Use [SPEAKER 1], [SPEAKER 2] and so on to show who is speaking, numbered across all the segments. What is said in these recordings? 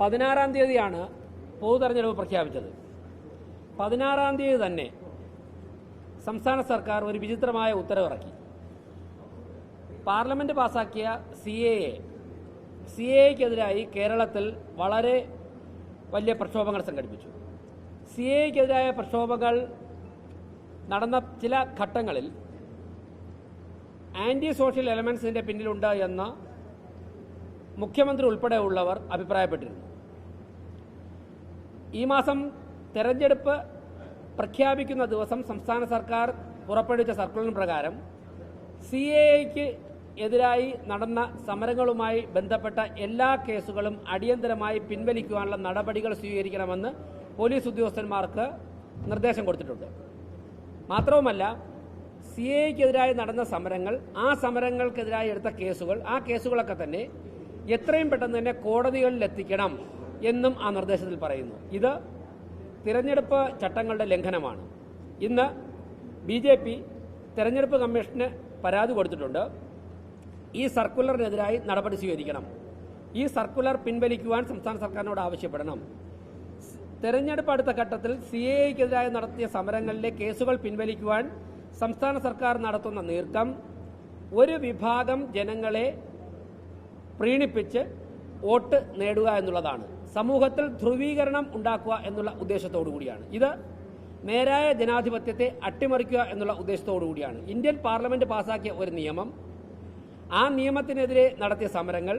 [SPEAKER 1] പതിനാറാം തീയതിയാണ് പൊതു തെരഞ്ഞെടുപ്പ് പ്രഖ്യാപിച്ചത്. പതിനാറാം തീയതി തന്നെ സംസ്ഥാന സർക്കാർ ഒരു വിചിത്രമായ ഉത്തരവിറക്കി. പാർലമെന്റ് പാസാക്കിയ സി എ എ സി എക്കെതിരായി കേരളത്തിൽ വളരെ വലിയ പ്രക്ഷോഭങ്ങൾ സംഘടിപ്പിച്ചു. സി എക്കെതിരായ പ്രക്ഷോഭങ്ങൾ നടന്ന ചില ഘട്ടങ്ങളിൽ ആന്റി സോഷ്യൽ എലമെന്റ്സിന്റെ പിന്നിലുണ്ട് എന്ന് മുഖ്യമന്ത്രി ഉൾപ്പെടെയുള്ളവർ അഭിപ്രായപ്പെട്ടിരുന്നു. ഈ മാസം തെരഞ്ഞെടുപ്പ് പ്രഖ്യാപിക്കുന്ന ദിവസം സംസ്ഥാന സർക്കാർ പുറപ്പെടുവിച്ച സർക്കുലർ പ്രകാരം സി എക്ക് എതിരായി നടന്ന സമരങ്ങളുമായി ബന്ധപ്പെട്ട എല്ലാ കേസുകളും അടിയന്തരമായി പിൻവലിക്കുവാനുള്ള നടപടികൾ സ്വീകരിക്കണമെന്ന് പോലീസ് ഉദ്യോഗസ്ഥന്മാർക്ക് നിർദ്ദേശം കൊടുത്തിട്ടുണ്ട്. മാത്രവുമല്ല സി എക്കെതിരായി നടന്ന സമരങ്ങൾ ആ സമരങ്ങൾക്കെതിരായി എടുത്ത കേസുകൾ ആ കേസുകളൊക്കെ തന്നെ എത്രയും പെട്ടെന്ന് തന്നെ കോടതികളിൽ എത്തിക്കണം എന്നും ആ നിർദ്ദേശത്തിൽ പറയുന്നു. ഇത് തിരഞ്ഞെടുപ്പ് ചട്ടങ്ങളുടെ ലംഘനമാണ്. ഇന്ന് ബി ജെ പി തെരഞ്ഞെടുപ്പ് കമ്മീഷന് പരാതി കൊടുത്തിട്ടുണ്ട്. ഈ സർക്കുലറിനെതിരായി നടപടി സ്വീകരിക്കണം. ഈ സർക്കുലർ പിൻവലിക്കുവാൻ സംസ്ഥാന സർക്കാരിനോട് ആവശ്യപ്പെടണം. തെരഞ്ഞെടുപ്പ് അടുത്ത ഘട്ടത്തിൽ സി എക്കെതിരായി നടത്തിയ സമരങ്ങളിലെ കേസുകൾ പിൻവലിക്കുവാൻ സംസ്ഥാന സർക്കാർ നടത്തുന്ന നീക്കം ഒരു വിഭാഗം ജനങ്ങളെ പ്രീണിപ്പിച്ച് വോട്ട് നേടുക എന്നുള്ളതാണ്. സമൂഹത്തിൽ ധ്രുവീകരണം ഉണ്ടാക്കുക എന്നുള്ള ഉദ്ദേശത്തോടു കൂടിയാണ്. ഇത് നേരായ ജനാധിപത്യത്തെ അട്ടിമറിക്കുക എന്നുള്ള ഉദ്ദേശത്തോടു കൂടിയാണ്. ഇന്ത്യൻ പാർലമെന്റ് പാസാക്കിയ ഒരു നിയമം ആ നിയമത്തിനെതിരെ നടത്തിയ സമരങ്ങൾ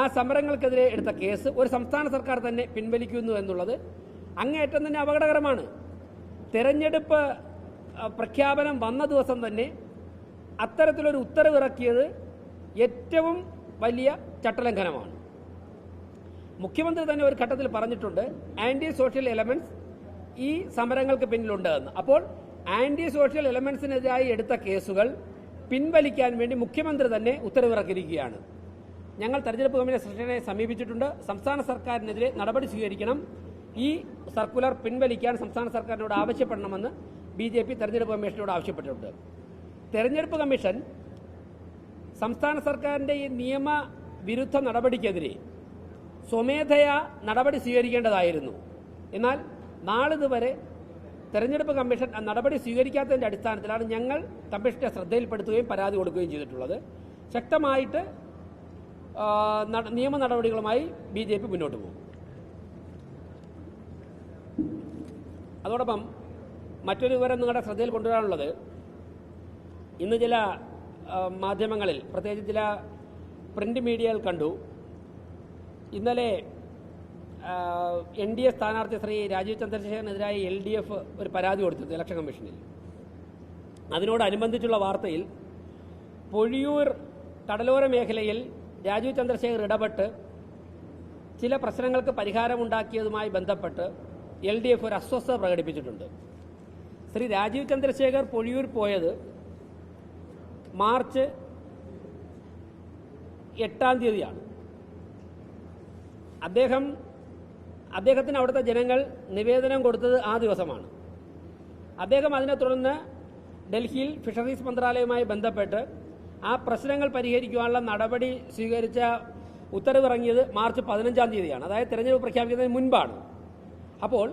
[SPEAKER 1] ആ സമരങ്ങൾക്കെതിരെ എടുത്ത കേസ് ഒരു സംസ്ഥാന സർക്കാർ തന്നെ പിൻവലിക്കുന്നു എന്നുള്ളത് അങ്ങേയറ്റം തന്നെ അപകടകരമാണ്. തെരഞ്ഞെടുപ്പ് പ്രഖ്യാപനം വന്ന ദിവസം തന്നെ അത്തരത്തിലൊരു ഉത്തരവിറക്കിയത് ഏറ്റവും വലിയ ചട്ടലംഘനമാണ്. മുഖ്യമന്ത്രി തന്നെ ഒരു ഘട്ടത്തിൽ പറഞ്ഞിട്ടുണ്ട് ആന്റി സോഷ്യൽ എലമെന്റ്സ് ഈ സമരങ്ങൾക്ക് പിന്നിലുണ്ട് എന്ന്. അപ്പോൾ ആന്റി സോഷ്യൽ എലമെന്റ്സിനെതിരായി എടുത്ത കേസുകൾ പിൻവലിക്കാൻ വേണ്ടി മുഖ്യമന്ത്രി തന്നെ ഉത്തരവിറക്കിയിരിക്കുകയാണ്. ഞങ്ങൾ തെരഞ്ഞെടുപ്പ് കമ്മീഷൻ സെക്രട്ടറിയെ സമീപിച്ചിട്ടുണ്ട്. സംസ്ഥാന സർക്കാരിനെതിരെ നടപടി സ്വീകരിക്കണം. ഈ സർക്കുലർ പിൻവലിക്കാൻ സംസ്ഥാന സർക്കാരിനോട് ആവശ്യപ്പെടണമെന്ന് ബി ജെ പി തെരഞ്ഞെടുപ്പ് കമ്മീഷനോട് ആവശ്യപ്പെട്ടിട്ടുണ്ട്. തെരഞ്ഞെടുപ്പ് കമ്മീഷൻ സംസ്ഥാന സർക്കാരിന്റെ ഈ നിയമവിരുദ്ധ നടപടിക്കെതിരെ സ്വമേധയാ നടപടി സ്വീകരിക്കേണ്ടതായിരുന്നു. എന്നാൽ നാളിതുവരെ തെരഞ്ഞെടുപ്പ് കമ്മീഷൻ നടപടി സ്വീകരിക്കാത്തതിന്റെ അടിസ്ഥാനത്തിലാണ് ഞങ്ങൾ കമ്മീഷന്റെ ശ്രദ്ധയിൽപ്പെടുത്തുകയും പരാതി കൊടുക്കുകയും ചെയ്തിട്ടുള്ളത്. ശക്തമായിട്ട് നിയമ നടപടികളുമായി ബി ജെ പി മുന്നോട്ട് പോകും. അതോടൊപ്പം മറ്റൊരു വിവരം നിങ്ങളുടെ ശ്രദ്ധയിൽ കൊണ്ടുവരാനുള്ളത് ഇന്ന് ചില മാധ്യമങ്ങളിൽ പ്രത്യേകിച്ച് ചില പ്രിന്റ് മീഡിയയിൽ കണ്ടു. ഇന്നലെ എൻ ഡി എ സ്ഥാനാർത്ഥി ശ്രീ രാജീവ് ചന്ദ്രശേഖരനെതിരായി എൽ ഡി എഫ് ഒരു പരാതി കൊടുത്തിരുന്നു ഇലക്ഷൻ കമ്മീഷനിൽ. അതിനോടനുബന്ധിച്ചുള്ള വാർത്തയിൽ പൊഴിയൂർ കടലോര മേഖലയിൽ രാജീവ് ചന്ദ്രശേഖർ ഇടപെട്ട് ചില പ്രശ്നങ്ങൾക്ക് പരിഹാരമുണ്ടാക്കിയതുമായി ബന്ധപ്പെട്ട് എൽ ഡി എഫ് ഒരു അസ്വസ്ഥത പ്രകടിപ്പിച്ചിട്ടുണ്ട്. ശ്രീ രാജീവ് ചന്ദ്രശേഖർ പൊഴിയൂർ പോയത് മാർച്ച് എട്ടാം തീയതിയാണ്. അദ്ദേഹം അദ്ദേഹത്തിന് അവിടുത്തെ ജനങ്ങൾ നിവേദനം കൊടുത്തത് ആ ദിവസമാണ്. അദ്ദേഹം അതിനെ തുടർന്ന് ഡൽഹിയിൽ ഫിഷറീസ് മന്ത്രാലയവുമായി ബന്ധപ്പെട്ട് ആ പ്രശ്നങ്ങൾ പരിഹരിക്കുവാനുള്ള നടപടി സ്വീകരിച്ച ഉത്തരവിറങ്ങിയത് മാർച്ച് പതിനഞ്ചാം തീയതിയാണ്. അതായത് തെരഞ്ഞെടുപ്പ് പ്രഖ്യാപിക്കുന്നതിന് മുൻപാണ്. അപ്പോൾ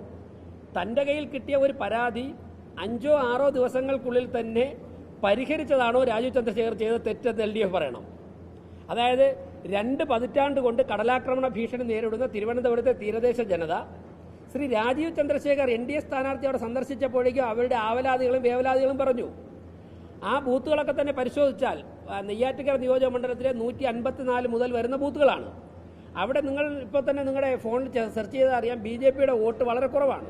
[SPEAKER 1] തന്റെ കയ്യിൽ കിട്ടിയ ഒരു പരാതി അഞ്ചോ ആറോ ദിവസങ്ങൾക്കുള്ളിൽ തന്നെ പരിഹരിച്ചതാണോ രാജീവ് ചന്ദ്രശേഖർ ചെയ്ത തെറ്റെന്ന് എൽ ഡി എഫ് പറയണം. അതായത് രണ്ട് പതിറ്റാണ്ട് കൊണ്ട് കടലാക്രമണ ഭീഷണി നേരിടുന്ന തിരുവനന്തപുരത്തെ തീരദേശ ജനത Shri Rajeev Chandrasekhar N D A സ്ഥാനാർത്ഥി അവിടെ സന്ദർശിച്ചപ്പോഴേക്കും അവരുടെ ആവലാതികളും വേവലാതികളും പറഞ്ഞു. ആ ബൂത്തുകളൊക്കെ തന്നെ പരിശോധിച്ചാൽ നെയ്യാറ്റിക്കര നിയോജക മണ്ഡലത്തിലെ നൂറ്റി അൻപത്തിനാല് മുതൽ വരുന്ന ബൂത്തുകളാണ്. അവിടെ നിങ്ങൾ ഇപ്പോൾ തന്നെ നിങ്ങളുടെ ഫോണിൽ സെർച്ച് ചെയ്താൽ അറിയാം ബി ജെ പിയുടെ വോട്ട് വളരെ കുറവാണ്.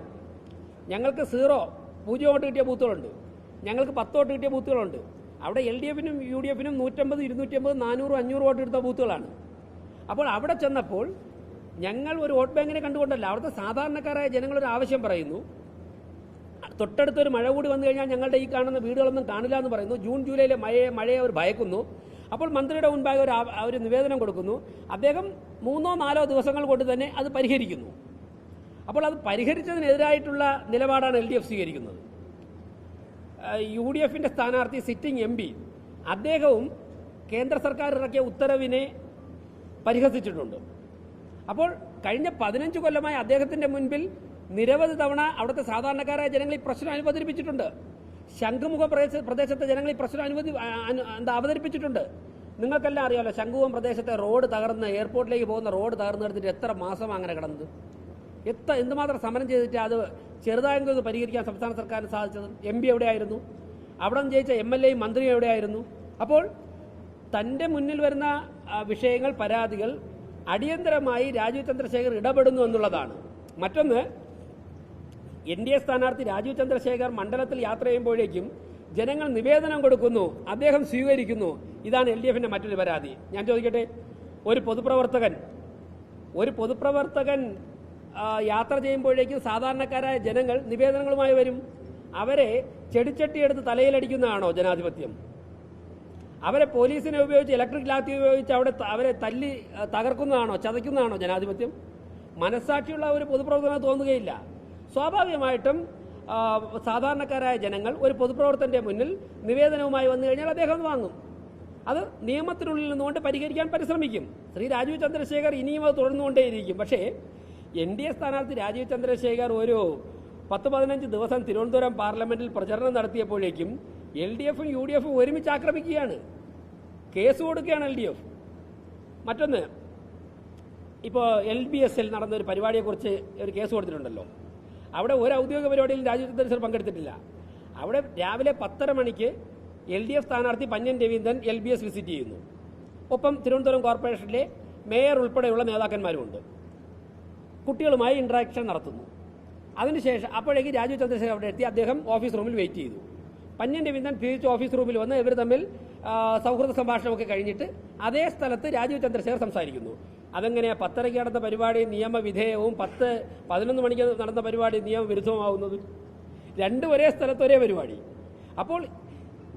[SPEAKER 1] ഞങ്ങൾക്ക് സീറോ പൂജ്യം വോട്ട് കിട്ടിയ ബൂത്തുകളുണ്ട്. ഞങ്ങൾക്ക് പത്ത് വോട്ട് കിട്ടിയ ബൂത്തുകളുണ്ട്. അവിടെ എൽ ഡി എഫിനും യു ഡി എഫിനും നൂറ്റമ്പത് ഇരുന്നൂറ്റമ്പത് നാനൂറ് അഞ്ഞൂറ് വോട്ട് എടുത്ത ബൂത്തുകളാണ്. അപ്പോൾ അവിടെ ചെന്നപ്പോൾ ഞങ്ങൾ ഒരു വോട്ട് ബാങ്കിനെ കണ്ടുകൊണ്ടല്ല അവിടുത്തെ സാധാരണക്കാരായ ജനങ്ങളൊരു ആവശ്യം പറയുന്നു. തൊട്ടടുത്തൊരു മഴ കൂടി വന്നു കഴിഞ്ഞാൽ ഞങ്ങളുടെ ഈ കാണുന്ന വീടുകളൊന്നും കാണില്ല എന്ന് പറയുന്നു. ജൂൺ ജൂലൈയിലെ മഴയെ മഴയെ അവർ ഭയക്കുന്നു. അപ്പോൾ മന്ത്രിയുടെ മുൻപാകെ ഒരു ഒരു നിവേദനം കൊടുക്കുന്നു. അദ്ദേഹം മൂന്നോ നാലോ ദിവസങ്ങൾ കൊണ്ട് തന്നെ അത് പരിഹരിക്കുന്നു. അപ്പോൾ അത് പരിഹരിച്ചതിനെതിരായിട്ടുള്ള നിലപാടാണ് എൽ ഡി എഫ് സ്വീകരിക്കുന്നത്. യു ഡി എഫിന്റെ സ്ഥാനാർത്ഥി സിറ്റിംഗ് എം പി. അദ്ദേഹവും കേന്ദ്ര സർക്കാർ ഇറക്കിയ ഉത്തരവിനെ പരിഹസിച്ചിട്ടുണ്ട്. അപ്പോൾ കഴിഞ്ഞ പതിനഞ്ച് കൊല്ലമായി അദ്ദേഹത്തിന്റെ മുൻപിൽ നിരവധി തവണ അവിടുത്തെ സാധാരണക്കാരായ ജനങ്ങൾ ഈ പ്രശ്നം അനുവദിപ്പിച്ചിട്ടുണ്ട് ശംഖുമുഖ പ്രദേശ പ്രദേശത്തെ ജനങ്ങൾ ഈ പ്രശ്നം അനുവദി എന്താ അവതരിപ്പിച്ചിട്ടുണ്ട്. നിങ്ങൾക്കെല്ലാം അറിയാമല്ലോ ശംഖുമുഖം പ്രദേശത്തെ റോഡ് തകർന്ന് എയർപോർട്ടിലേക്ക് പോകുന്ന റോഡ് തകർന്ന് എടുത്തിട്ട് എത്ര മാസം അങ്ങനെ കിടന്നത്? എത്ര എന്തുമാത്രം സമരം ചെയ്തിട്ട് അത് ചെറുതായെങ്കിലും ഒന്ന് പരിഹരിക്കാൻ സംസ്ഥാന സർക്കാരിന് സാധിച്ചത്? എം പി എവിടെയായിരുന്നു? അവിടെ ജയിച്ച എം എൽ എയും മന്ത്രിയും എവിടെയായിരുന്നു? അപ്പോൾ തന്റെ മുന്നിൽ വരുന്ന വിഷയങ്ങൾ പരാതികൾ അടിയന്തരമായി രാജീവ് ചന്ദ്രശേഖർ ഇടപെടുന്നു എന്നുള്ളതാണ്. മറ്റൊന്ന് എൻ ഡി എ സ്ഥാനാർത്ഥി രാജീവ് ചന്ദ്രശേഖർ മണ്ഡലത്തിൽ യാത്ര ചെയ്യുമ്പോഴേക്കും ജനങ്ങൾ നിവേദനം കൊടുക്കുന്നു അദ്ദേഹം സ്വീകരിക്കുന്നു. ഇതാണ് എൽ ഡി എഫിന്റെ മറ്റൊരു പരാതി. ഞാൻ ചോദിക്കട്ടെ? ഒരു പൊതുപ്രവർത്തകൻ ഒരു പൊതുപ്രവർത്തകൻ യാത്ര ചെയ്യുമ്പോഴേക്കും സാധാരണക്കാരായ ജനങ്ങൾ നിവേദനങ്ങളുമായി വരും. അവരെ ചെടിച്ചട്ടിയെടുത്ത് തലയിലടിക്കുന്നതാണോ ജനാധിപത്യം? അവരെ പോലീസിനെ ഉപയോഗിച്ച് ഇലക്ട്രിക് ലാത്തി ഉപയോഗിച്ച് അവിടെ അവരെ തല്ലി തകർക്കുന്നതാണോ ചതയ്ക്കുന്നതാണോ ജനാധിപത്യം? മനസ്സാക്ഷിയുള്ള ഒരു പൊതുപ്രവർത്തനം തോന്നുകയില്ല. സ്വാഭാവികമായിട്ടും സാധാരണക്കാരായ ജനങ്ങൾ ഒരു പൊതുപ്രവർത്തന്റെ മുന്നിൽ നിവേദനവുമായി വന്നു കഴിഞ്ഞാൽ അദ്ദേഹം വാങ്ങും. അത് നിയമത്തിനുള്ളിൽ നിന്നുകൊണ്ട് പരിഹരിക്കാൻ പരിശ്രമിക്കും. ശ്രീ രാജീവ് ചന്ദ്രശേഖർ ഇനിയും അത് തുടർന്നുകൊണ്ടേയിരിക്കും. പക്ഷേ എൻ ഡി എ സ്ഥാനാർത്ഥി രാജീവ് ചന്ദ്രശേഖർ ഒരു പത്ത് പതിനഞ്ച് ദിവസം തിരുവനന്തപുരം പാർലമെന്റിൽ പ്രചരണം നടത്തിയപ്പോഴേക്കും എൽ ഡി എഫും യു ഡി എഫും ഒരുമിച്ച് ആക്രമിക്കുകയാണ്. കേസ് കൊടുക്കുകയാണ് എൽ ഡി എഫ്. മറ്റൊന്ന് ഇപ്പോൾ എൽ ബി എസിൽ നടന്ന ഒരു പരിപാടിയെക്കുറിച്ച് ഒരു കേസ് കൊടുത്തിട്ടുണ്ടല്ലോ. അവിടെ ഒരു ഔദ്യോഗിക പരിപാടിയിൽ രാജീവ് ചന്ദ്രശേഖർ പങ്കെടുത്തിട്ടില്ല. അവിടെ രാവിലെ പത്തര മണിക്ക് എൽ ഡി എഫ് സ്ഥാനാർത്ഥി Pannyan Raveendran L B S visit ചെയ്യുന്നു. ഒപ്പം തിരുവനന്തപുരം കോർപ്പറേഷനിലെ മേയർ ഉൾപ്പെടെയുള്ള നേതാക്കന്മാരുമുണ്ട്. കുട്ടികളുമായി ഇൻട്രാക്ഷൻ നടത്തുന്നു. അതിനുശേഷം അപ്പോഴേക്ക് രാജീവ് ചന്ദ്രശേഖർ അവിടെ എത്തി. അദ്ദേഹം ഓഫീസ് റൂമിൽ വെയിറ്റ് ചെയ്തു. പന്യൻ രവീന്ദ്രൻ തിരിച്ച് ഓഫീസ് റൂമിൽ വന്ന് ഇവർ തമ്മിൽ സൗഹൃദ സംഭാഷണമൊക്കെ കഴിഞ്ഞിട്ട് അതേ സ്ഥലത്ത് രാജീവ് ചന്ദ്രശേഖർ സംസാരിക്കുന്നു. അതെങ്ങനെയാ? പത്തരയ്ക്ക് നടന്ന പരിപാടി നിയമവിധേയവും പത്ത് പതിനൊന്ന് മണിക്ക് നടന്ന പരിപാടി നിയമവിരുദ്ധമാവുന്നത് രണ്ടും ഒരേ സ്ഥലത്ത് ഒരേ പരിപാടി. അപ്പോൾ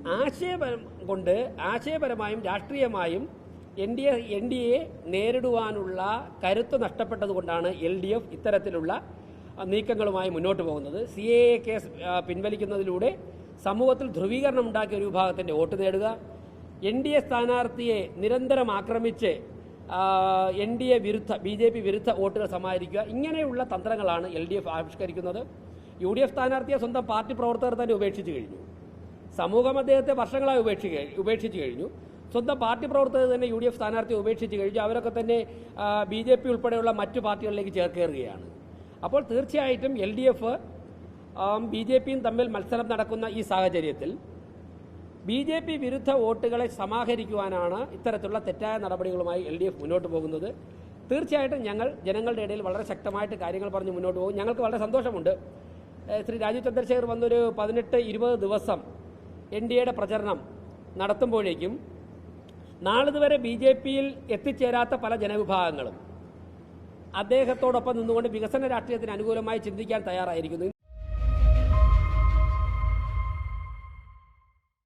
[SPEAKER 1] ആശയപരം കൊണ്ട് ആശയപരമായും രാഷ്ട്രീയമായും N D A N D A നേരിടുവാനുള്ള കരുത്ത് നഷ്ടപ്പെട്ടതുകൊണ്ടാണ് എൽ ഡി എഫ് ഇത്തരത്തിലുള്ള നീക്കങ്ങളുമായി മുന്നോട്ട് പോകുന്നത്. സി എ എ കേസ് പിൻവലിക്കുന്നതിലൂടെ സമൂഹത്തിൽ ധ്രുവീകരണം ഉണ്ടാക്കിയ ഒരു വിഭാഗത്തിന്റെ വോട്ട് നേടുക എൻ ഡി എ സ്ഥാനാർത്ഥിയെ നിരന്തരം ആക്രമിച്ച് എൻ ഡി എ വിരുദ്ധ ബി ജെ പി വിരുദ്ധ വോട്ടുകൾ സമാഹരിക്കുക ഇങ്ങനെയുള്ള തന്ത്രങ്ങളാണ് എൽ ഡി എഫ് ആവിഷ്കരിക്കുന്നത്. യു ഡി എഫ് സ്ഥാനാർത്ഥിയെ സ്വന്തം പാർട്ടി പ്രവർത്തകർ തന്നെ ഉപേക്ഷിച്ച് കഴിഞ്ഞു. സമൂഹം അദ്ദേഹത്തെ വർഷങ്ങളായി ഉപേക്ഷിച്ചു ഉപേക്ഷിച്ച് കഴിഞ്ഞു. സ്വന്തം പാർട്ടി പ്രവർത്തകർ തന്നെ യു ഡി എഫ് സ്ഥാനാർത്ഥിയെ ഉപേക്ഷിച്ച് കഴിഞ്ഞു. അവരൊക്കെ തന്നെ ബി ജെ പി ഉൾപ്പെടെയുള്ള മറ്റു പാർട്ടികളിലേക്ക് ചേർക്കേറുകയാണ്. അപ്പോൾ തീർച്ചയായിട്ടും L D F B J പിയും തമ്മിൽ മത്സരം നടക്കുന്ന ഈ സാഹചര്യത്തിൽ ബി ജെ പി വിരുദ്ധ വോട്ടുകളെ സമാഹരിക്കുവാനാണ് ഇത്തരത്തിലുള്ള തെറ്റായ നടപടികളുമായി എൽ ഡി എഫ് മുന്നോട്ട് പോകുന്നത്. തീർച്ചയായിട്ടും ഞങ്ങൾ ജനങ്ങളുടെ ഇടയിൽ വളരെ ശക്തമായിട്ട് കാര്യങ്ങൾ പറഞ്ഞ് മുന്നോട്ട് പോകും. ഞങ്ങൾക്ക് വളരെ സന്തോഷമുണ്ട്. ശ്രീ രാജീവ് ചന്ദ്രശേഖർ വന്നൊരു പതിനെട്ട് ഇരുപത് ദിവസം എൻ ഡി എയുടെ പ്രചരണം നടത്തുമ്പോഴേക്കും നാളിതുവരെ ബി ജെ പിയിൽ എത്തിച്ചേരാത്ത പല ജനവിഭാഗങ്ങളും അദ്ദേഹത്തോടൊപ്പം നിന്നുകൊണ്ട് വികസന രാഷ്ട്രീയത്തിന് അനുകൂലമായി ചിന്തിക്കാൻ തയ്യാറായിരിക്കുന്നു.